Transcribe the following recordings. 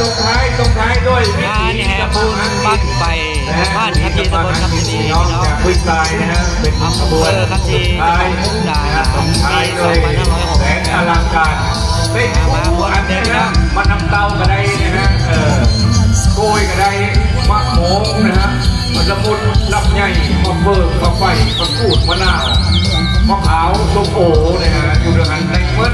ตรงท้ายตรงท้ายด้วยวิงานแห่บุญบั้งไฟบ้านครับพี่ตำบลครับพี่น้องน้องจากพุ้ยทรายนะฮะเป็นขบวนอำเภอครับที่ท้ายจังหวัดมุกดาหารตรงท้ายด้วยปี2560แสงอลังการเป็นมาหมดอันนี้เลยนะนะมันนำเต้าก็ได้นะฮะเออโกยก็ได้มะโมงนะฮะมันละมุดลำไยมะเบิกมะไฟมะกรูดมะนาวมะพร้าวส้มโอนะฮะอยู่ด้วยกันในเมื่อ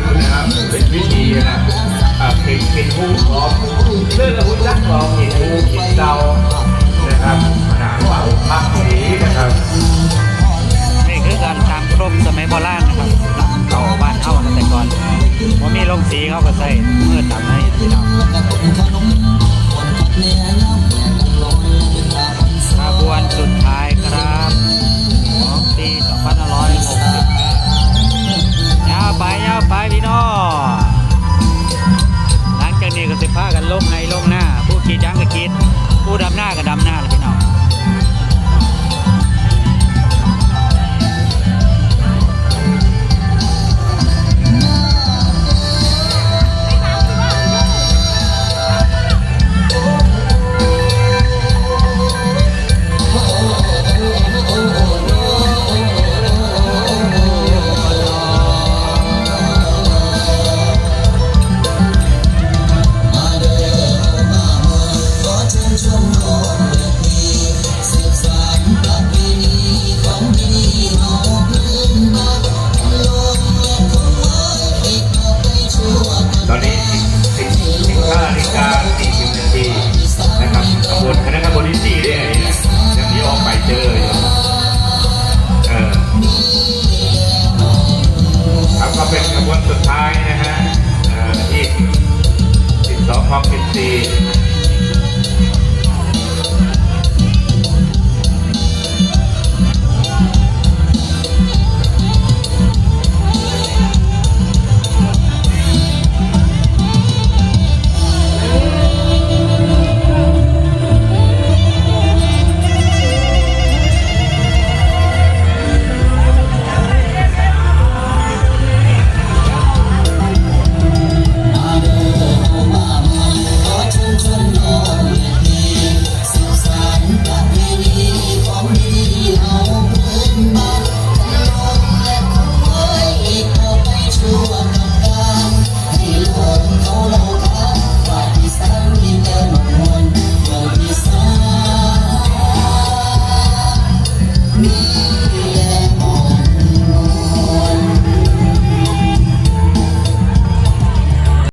รตามสมัยโบราณนะครับตาเก่าบ้านเฮาแต่ก่อนว่ามีลงสีเขาก็ใส่เมื่อตามให้พี่น้องขบวนสุดท้ายครับของปี2568ยาวไปยาวไปพี่น้องหลังจากนี้ก็สิพากันลงในลงหน้า ผู้ขี่จังก็คิดผู้ดำหน้าก็ดำหน้าเลยพี่น้อง ขบวนสุดท้ายนะฮะเอ่อที่